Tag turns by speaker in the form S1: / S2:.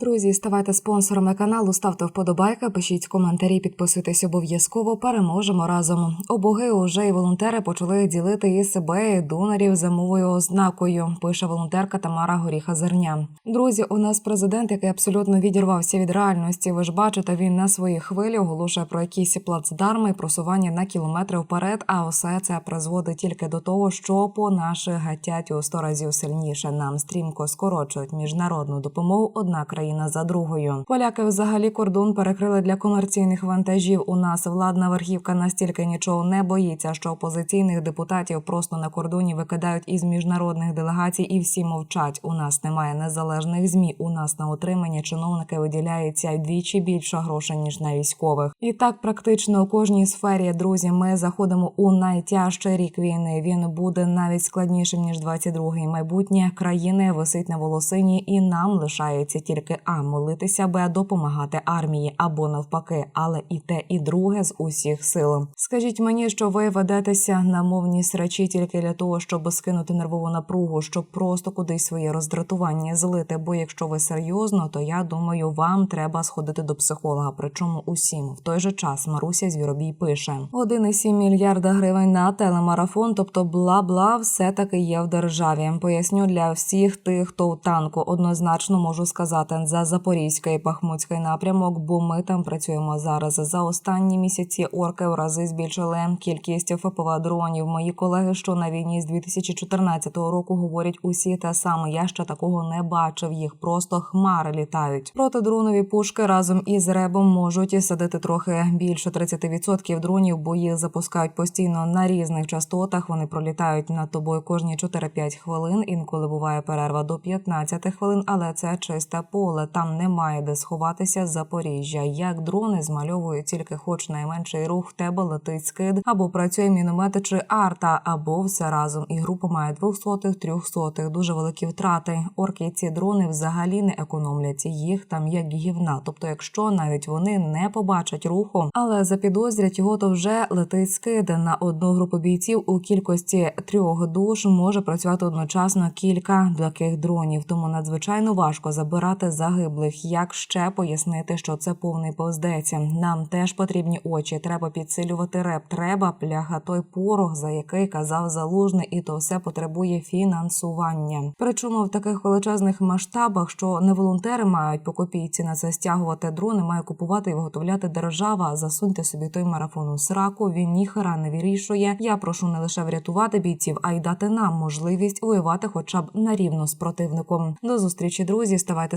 S1: Друзі, ставайте спонсорами каналу, ставте вподобайки, пишіть коментарі, підписуйтесь обов'язково. Переможемо разом. Обоги уже і волонтери почали ділити і себе і донорів за мовою ознакою. Пише волонтерка Тамара Горіха Зерня. Друзі, у нас президент, який абсолютно відірвався від реальності. Ви ж бачите, він на своїй хвилі оголошує про якісь плацдарми і просування на кілометри вперед. А усе це призводить тільки до того, що по наших гатять у сто разів сильніше. Нам стрімко скорочують міжнародну допомогу. Одна країна за другою. Поляки взагалі кордон перекрили для комерційних вантажів. У нас владна верхівка настільки нічого не боїться, що опозиційних депутатів просто на кордоні викидають із міжнародних делегацій, і всі мовчать. У нас немає незалежних змі. У нас на утримання чиновники виділяється двічі більше грошей ніж на військових. І так практично у кожній сфері, друзі, ми заходимо у найтяжчий рік війни. Він буде навіть складнішим ніж 22-й. Майбутнє країни висить на волосині, і нам лишається тільки а молитися, б допомагати армії або навпаки, але і те, і друге з усіх сил. Скажіть мені, що ви ведетеся на мовні срачі тільки для того, щоб скинути нервову напругу, щоб просто кудись своє роздратування злити. Бо якщо ви серйозно, то я думаю, вам треба сходити до психолога. Причому усім в той же час Маруся Звіробій пише 1,7 мільярда гривень на телемарафон, тобто бла бла, все таки є в державі. Поясню для всіх тих, хто в танку однозначно можу сказати за запорізький і Бахмутський напрямок, бо ми там працюємо зараз. За останні місяці орки в рази збільшили кількість ФПВ дронів. Мої колеги, що на війні з 2014 року, говорять усі те саме. Я ще такого не бачив. Їх просто хмари літають. Протидронові пушки разом із ребом можуть садити трохи більше 30% дронів, бо їх запускають постійно на різних частотах. Вони пролітають над тобою кожні 4-5 хвилин. Інколи буває перерва до 15 хвилин, але це чисте поле. Там немає де сховатися з Запоріжжя. Як дрони змальовують тільки хоч найменший рух, в тебе летить скид, або працює міномет чи арта, або все разом. І група має двохсотих, трьохсотих, дуже великі втрати. Орки ці дрони взагалі не економлять. Їх там як гівна. Тобто, якщо навіть вони не побачать руху, але запідозрять його, то вже летить скид на одну групу бійців у кількості трьох душ може працювати одночасно кілька таких дронів. Тому надзвичайно важко забирати загиблих. Як ще пояснити, що це повний повздеться? Нам теж потрібні очі. Треба підсилювати реп. Треба пляха той порох, за який казав залужний, і то все потребує фінансування. Причому в таких величезних масштабах, що не волонтери мають по копійці на це стягувати дрони, має купувати і виготовляти держава. Засуньте собі той марафон у сраку. Він ніхера не вирішує. Я прошу не лише врятувати бійців, а й дати нам можливість воювати, хоча б на рівно з противником. До зустрічі, друзі. Ставайте